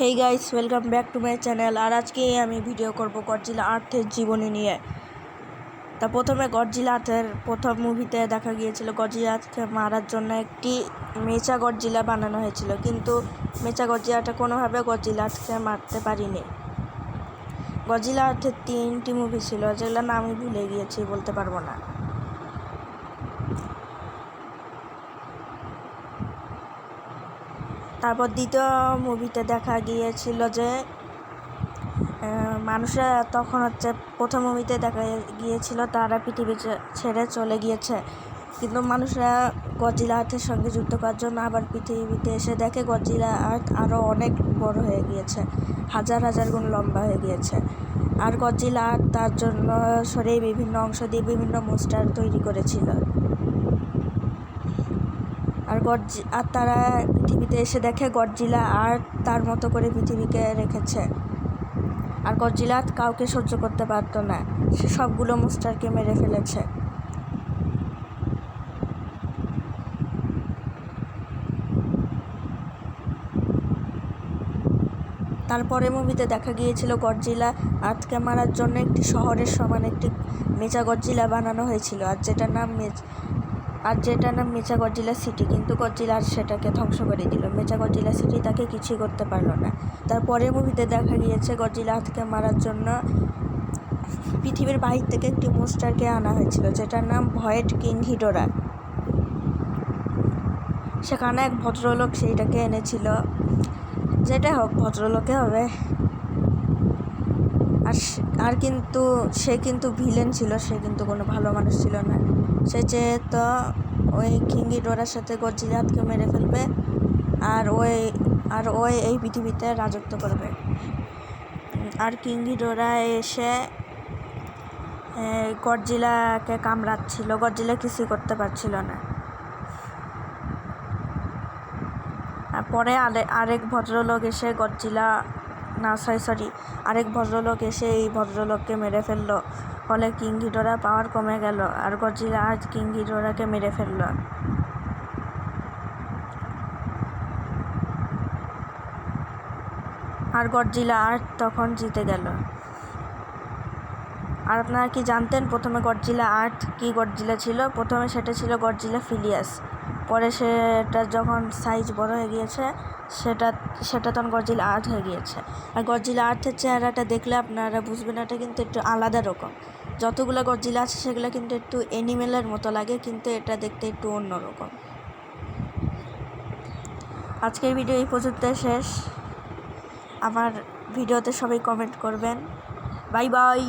Hey guys welcome back to my channel আর আজকে আমি video করব গডজিলা আর্থের জীবনী নিয়ে। তা প্রথমে গডজিলা আর্থের প্রথম মুভিতে দেখা গিয়েছিল। গডজিলা আর্থকে মারার জন্য একটি মেচা গডজিলা বানানো হয়েছিল। কিন্তু মেচা গডজিলাটা কোনোভাবে গডজিলা আর্থকে মারতে পারিনি। গডজিলা আর্থের তিনটি মুভি ছিল, যেগুলোর নাম আমি ভুলে গিয়েছি, বলতে পারব না। তারপর দ্বিতীয় মুভিতে দেখা গিয়েছিল যে মানুষরা তখন হচ্ছে প্রথম মুভিতে দেখা গিয়েছিল, তারা পৃথিবী ছেড়ে চলে গিয়েছে। কিন্তু মানুষরা গজিলা আর্থের সঙ্গে যুক্ত করার জন্য আবার পৃথিবীতে এসে দেখে গজিলা আর্থ আরও অনেক বড় হয়ে গিয়েছে, হাজার হাজার গুণ লম্বা হয়ে গিয়েছে। আর গজিলা আর্থ তার জন্য শরীরে বিভিন্ন অংশ দিয়ে বিভিন্ন মোস্টার তৈরি করেছিল। আর গডজি আর তারা পৃথিবীতে এসে দেখে গডজিলা আর তার মতো করে পৃথিবীকে রেখেছে। আর গডজিলা কাউকে সহ্য করতে পারতো না। সে সবগুলো মোস্টারকে মেরে ফেলেছে। তারপরে মুভিতে দেখা গিয়েছিল গডজিলা আর্থকে মারার জন্য একটি শহরের সমান একটি মেজা গডজিলা বানানো হয়েছিল, আর যেটার নাম মেচ আর যেটা নাম মেচা গডজিলা সিটি, কিন্তু গডজিলা আর সেটাকে ধ্বংস করে দিল। মেচা গডজিলা সিটি তাকে কিছুই করতে পারল না। তারপরে মুভিতে দেখা গিয়েছে গডজিলা আর্থকে মারার জন্য পৃথিবীর বাহির থেকে একটি মোস্টারকে আনা হয়েছিল, যেটার নাম ভয়েড কিং হিডোরা। সেখানে এক ভদ্রলোক সেইটাকে এনেছিল। যেটা হোক, ভদ্রলোকে হবে। আর আর কিন্তু সে কিন্তু ভিলেন ছিল, সে কিন্তু কোনো ভালো মানুষ ছিল না। সে যেহেতু ওই কিঙ্গি ডোরার সাথে গজিরাতকে মেরে ফেলবে, আর ওই আর ওই এই পৃথিবীতে রাজত্ব করবে। আর কিঙ্গি ডোরা এসে গডজিলাকে কামড়াচ্ছিল। গডজিলা কিছুই করতে পারছিল না। পরে আরে, আরেক ভদ্রলোক এসে গডজিলা না, সরি সরি। আরেক ভদ্রলোক এসে এই ভদ্রলোককে মেরে ফেলল। ফলে কিং ঘিডোরা পাওয়ার কমে গেল আর গডজিলা আজ কিং ঘিডোরাকে মেরে ফেলল। আর গডজিলা আর তখন জিতে গেল। আর আপনারা কি জানতেন প্রথমে গডজিলা আর্ট কি গডজিলা ছিল? প্রথমে সেটা ছিল গডজিলা ফিলিয়াস। পরে সেটা যখন সাইজ বড় হয়ে গিয়েছে, সেটা সেটা তখন গডজিলা আর্ট হয়ে গিয়েছে। আর গডজিলা আর্টের চেহারাটা দেখলে আপনারা বুঝবেন এটা কিন্তু একটু আলাদা রকম। যতগুলো গডজিলা আছে, সেগুলো কিন্তু একটু অ্যানিমেলের মতো লাগে, কিন্তু এটা দেখতে একটু অন্যরকম আজকের ভিডিও এই পর্যন্ত শেষ। আমার ভিডিওতে সবাই কমেন্ট করবেন। Bye bye